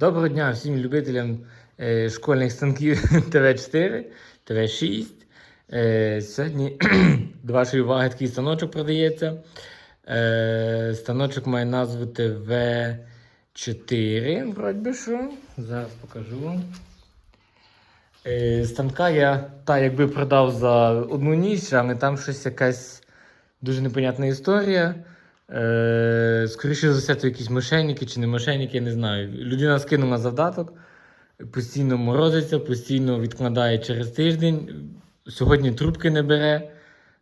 Доброго дня всім любителям е, школьних станків ТВ4, ТВ6. Е, сьогодні до вашої уваги такий станочок продається. Е, станочок має назву ТВ4. Вроді що. Зараз покажу. Е, станка я та якби продав за одну ніч, але там щось якась дуже непонятна історія. Е, скоріше за все, то якісь мошенники чи не мошенники, я не знаю. Людина скинула завдаток, постійно морозиться, постійно відкладає через тиждень. Сьогодні трубки не бере.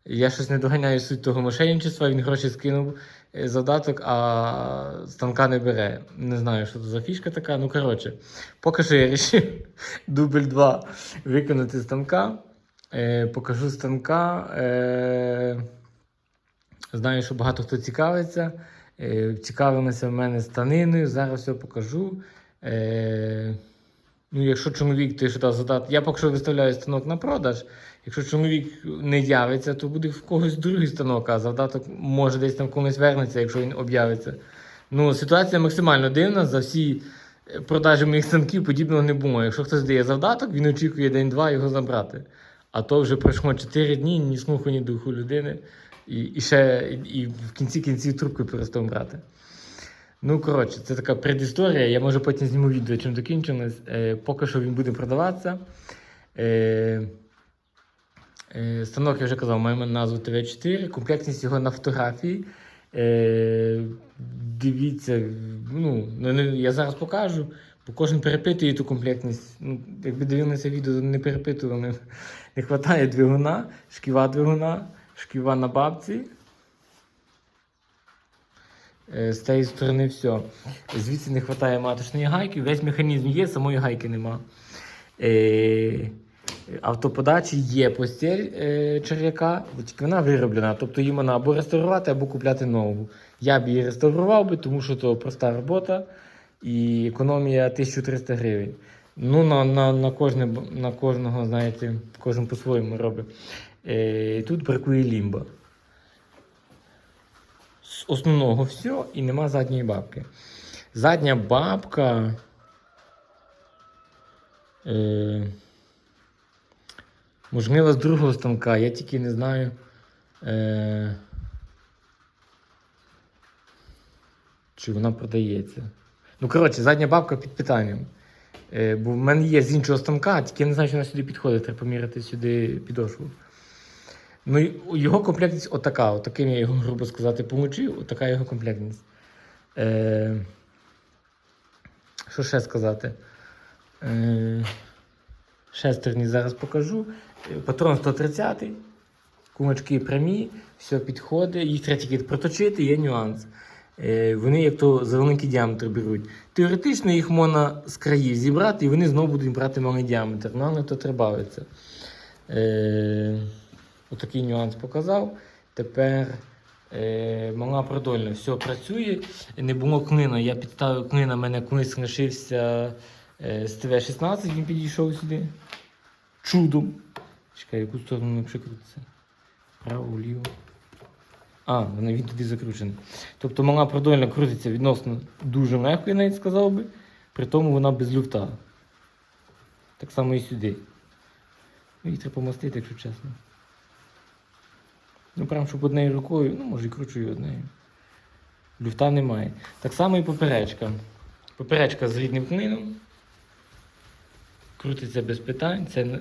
Я щось не доганяю суть того мошенничества, він гроші скинув е, завдаток, а станка не бере. Не знаю, що це за фішка така. Ну, коротше, поки що я вирішив дубль 2 виконати станка. Е, покажу станка. Е, Знаю, що багато хто цікавиться. Е, Цікавилися в мене станиною. Зараз все покажу. Е, ну, якщо чоловік той, що задати, я поки що виставляю станок на продаж. Якщо чоловік не з'явиться, то буде в когось другий станок, а завдаток може десь там комусь вернеться, якщо він об'явиться. Ну, ситуація максимально дивна. За всі е, продажі моїх станків подібного не було. Якщо хтось дає завдаток, він очікує день-два його забрати. А то вже пройшло 4 дні, ні слуху, ні духу людини. І, і ще і в кінці кінців трубку перестав брати. Ну, коротше, це така предісторія. Я може потім зніму відео, чим закінчилось. Е, поки що він буде продаватися. Е, е, станок, я вже казав, маємо назву ТВ4. Комплектність його на фотографії. Е, дивіться, ну, я зараз покажу, бо кожен перепитує ту комплектність. Ну, якби дивилися відео, не перепитували. Не вистачає двигуна, шківа двигуна, шківа на бабці. Е, З цієї сторони все. Звідси не вистачає маточної гайки, весь механізм є, самої гайки нема. Е, Автоподачі є постіль е, черв'яка, тільки вона вироблена. Тобто її можна або реставрувати, або купляти нову. Я б її реставрував би, тому що то проста робота і економія 1300 гривень. Ну, на, на, на, кожне, на кожного, знаєте, кожен по-своєму робить. Е, тут бракує лімба. З основного все і нема задньої бабки. Задня бабка. Е, можливо, з другого станка, я тільки не знаю. Е, чи вона продається. Ну, коротше, задня бабка під питанням. Е, бо в мене є з іншого станка, тільки я не знаю, чи вона сюди підходить, треба поміряти сюди підошву. Ну, його комплектність отака, отаким я його, грубо сказати, помочив, отака його комплектність. Е, що ще сказати? Е, шестерні зараз покажу. Е, Патрон 130, кумачки прямі, все підходить. Їх треба тільки проточити, є нюанс. Е, вони як то за діаметр беруть. Теоретично їх можна з країв зібрати, і вони знову будуть брати малий діаметр. Ну, але то трибавиться. Отакий нюанс показав. Тепер е, мала продольна, все працює. Не було клина. Я підставив клина, мене колись лишився е, з ТВ-16, він підійшов сюди. Чудом. Чекай, яку сторону не прикрутиться? Право, вліво. А, вона він туди закручений. Тобто мала продольна крутиться відносно дуже легко, я навіть сказав би. При тому вона без люфта. Так само і сюди. Її треба помастити, якщо чесно. Ну, прям щоб однією рукою, ну, може і кручу і однею. Люфта немає. Так само і поперечка. Поперечка з рідним клином. Крутиться без питань. Це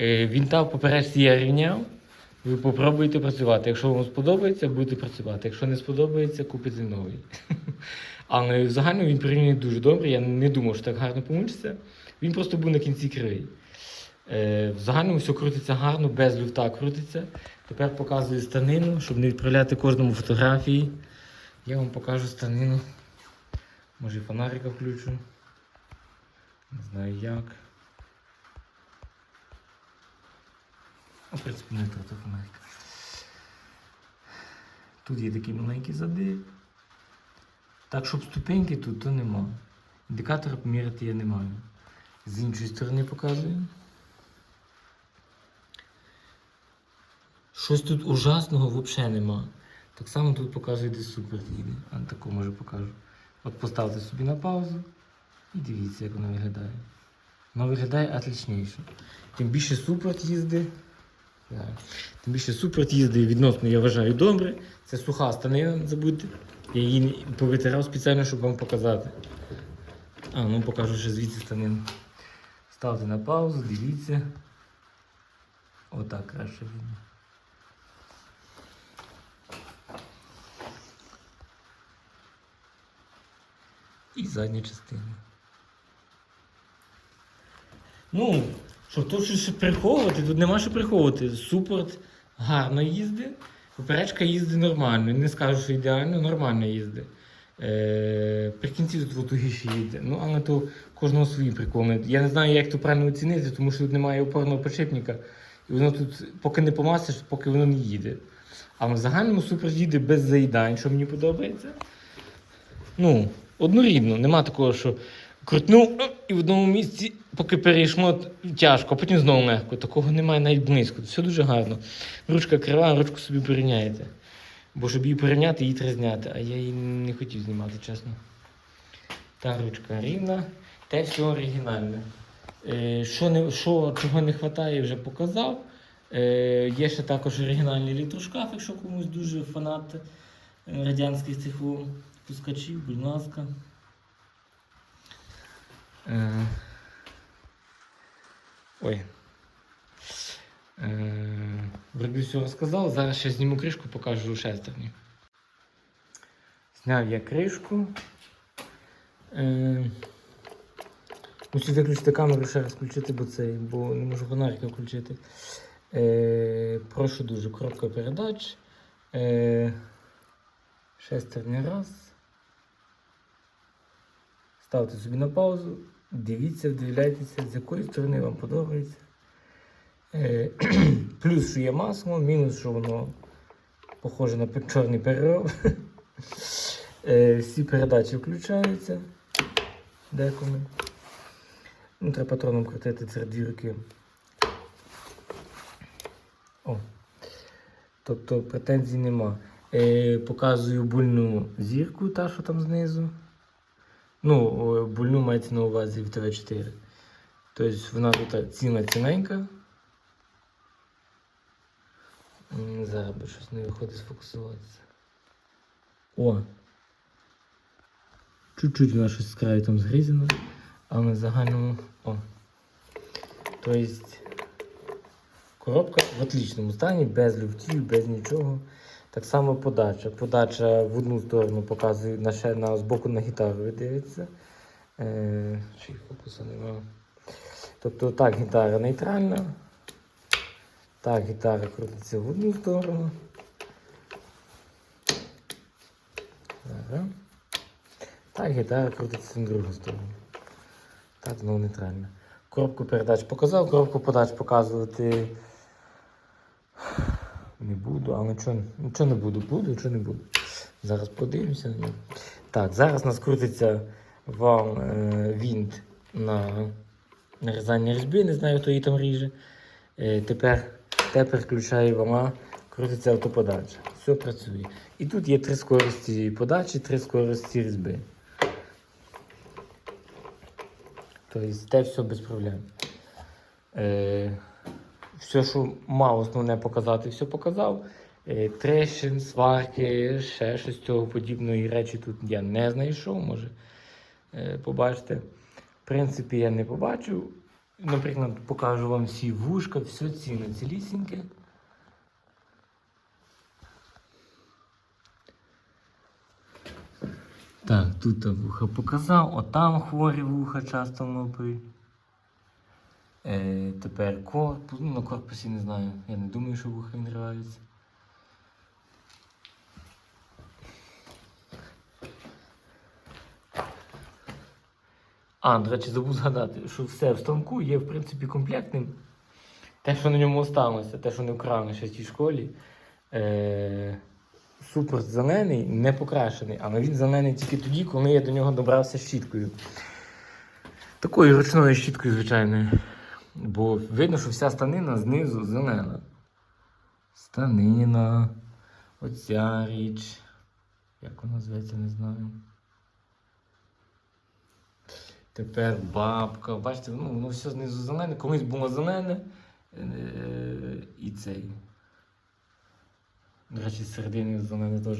Е, Вінта в поперечці я рівняв. Ви попробуйте працювати. Якщо вам сподобається, будете працювати. Якщо не сподобається, купите новий. Але в загальному він порівняний дуже добре. Я не думав, що так гарно получиться. Він просто був на кінці кривий. Е, в загальному все крутиться гарно, без люфта крутиться. Тепер показую станину, щоб не відправляти кожному фотографії. Я вам покажу станину. Може фонарика включу. Не знаю як. Ну, в принципі, не тут фонарик. Тут є такі маленькі зади. Так, щоб ступеньки тут, то нема. Індикатора поміряти я не маю. З іншої сторони показую. Щось тут ужасного взагалі нема. Так само тут показує десь супер їде. А таку може покажу. От поставте собі на паузу і дивіться, як воно виглядає. Воно виглядає отличніше. Тим більше супорт їздить. Тим більше супорт їздить відносно, я вважаю, добре. Це суха станина, забудьте. Я її повитирав спеціально, щоб вам показати. А, ну покажу ще звідси станину. Ставте на паузу, дивіться. Отак краще видно. І задня частина. Ну, що тут щось приховувати, тут нема що приховувати. Супорт гарно їздить, поперечка їздить нормально. Не скажу, що ідеально, нормально їздить. Е, при кінці тут тугіше їде. Ну, але то кожного свої приколи. Я не знаю, як то правильно оцінити, тому що тут немає опорного підшипника. І воно тут, поки не помасиш, поки воно не їде. А в загальному супер їде без заїдань, що мені подобається. Ну, однорідно, нема такого, що крутнув і в одному місці, поки перейшло, тяжко, а потім знову легко. Такого немає навіть близько. Все дуже гарно. Ручка крива, ручку собі порівняєте. Бо щоб її порівняти, її треба зняти. А я її не хотів знімати, чесно. Та ручка рівна, те все оригінальне. Е, що, не, що, чого не вистачає, вже показав. Е, є ще також оригінальний електрошкаф, якщо комусь дуже фанат е, радянських цих пускачів, будь ласка. Е, ой. Е, вроді все розказав. Зараз ще зніму кришку, покажу шестерні. Зняв я кришку. Е, мусив виключити камеру, ще раз включити, бо цей, бо не можу фонарика включити. Е, прошу дуже, коробка передач. Е, шестерня раз. Ставте собі на паузу, дивіться, вдивляйтеся, з якої сторони вам подобається. Е, плюс, що є масло, мінус, що воно похоже на чорний перероб. Е, всі передачі включаються деколи. Ну, треба патроном крутити це дві руки. О. Тобто претензій нема. Е, показую бульну зірку, та, що там знизу. Ну, бульну мається на увазі в ТВ4. Тобто вона тут ціна ціненька. Зараз щось не виходить сфокусуватися. О! Чуть-чуть вона щось з краю там згрізено, але в загальному. О. Тобто коробка в отличному стані, без люфтів, без нічого. Так само подача. Подача в одну сторону показує на ще на збоку на гітару ви дивиться. Е, чи фокуса немає. Тобто так, гітара нейтральна. Так, гітара крутиться в одну сторону. Так, гітара крутиться на другу сторону. Так, знову нейтральна. Коробку передач показав, коробку подач показувати не буду, але нічого, нічого не буду, буду, нічого не буду. Зараз подивимося. Ну, Так, зараз у нас крутиться вам е, вінт на нарізання різьби, не знаю, хто її там ріже. Е, тепер, тепер включаю вама, крутиться автоподача. Все працює. І тут є три скорості подачі, три скорості різьби. Тобто те все без проблем. Е, все, що мав основне показати, все показав. Е, трещин, сварки, ще щось цього подібної речі тут я не знайшов, може е, побачите. В принципі, я не побачив. Наприклад, покажу вам всі вушка, все ціле, цілісіньке. Так, тут вуха показав, отам хворі вуха часто лопають. Е, тепер корпус. Ну, на корпусі не знаю. Я не думаю, що вуха відриваються. А, до речі, забув згадати, що все в станку є, в принципі, комплектним. Те, що на ньому осталося, те, що не вкрали ще в тій школі. Е, супер зелений, не покрашений, але він зелений тільки тоді, коли я до нього добрався щіткою. Такою ручною щіткою, звичайною. Бо видно, що вся станина знизу зелена. Станина. Оця річ. Як вона зветься, не знаю. Тепер бабка. Бачите, ну, воно все знизу зелене. Колись було зелене. Е, і цей. До речі, середини зелене теж.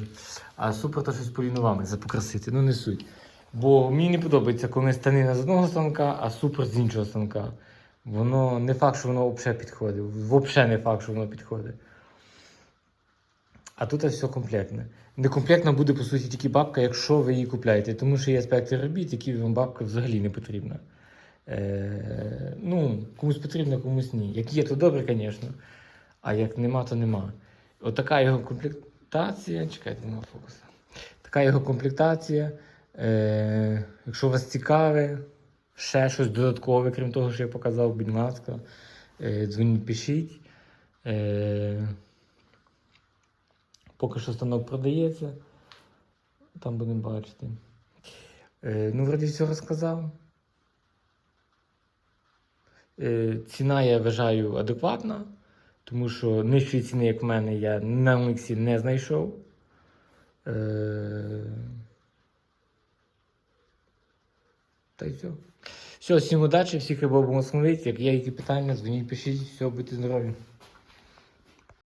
А супер то щось полінувами заpoкрасити. Ну не суть. Бо мені не подобається, коли станина з одного станка, а супер з іншого станка. Воно не факт, що воно взагалі підходить. Взагалі не факт, що воно підходить. А тут все комплектне. Некомплектна буде, по суті, тільки бабка, якщо ви її купляєте. Тому що є спектр робіт, які вам бабка взагалі не потрібна. Е, ну, комусь потрібно, комусь ні. Як є, то добре, звісно. А як нема, то нема. Отака його комплектація. Чекайте, нема фокуса. Така його комплектація. Е, якщо вас цікаве, ще щось додаткове, крім того, що я показав, будь ласка, е, дзвоніть, пишіть. Е, поки що станок продається. Там будемо бачити. Е, ну, вроді все розказав. Ціна, я вважаю, адекватна, тому що нижчої ціни, як в мене, я на Олексі не знайшов. Е, та й все. Все, всім удачі, всіх я був Як є які питання, дзвоніть, пишіть, все, будьте здорові.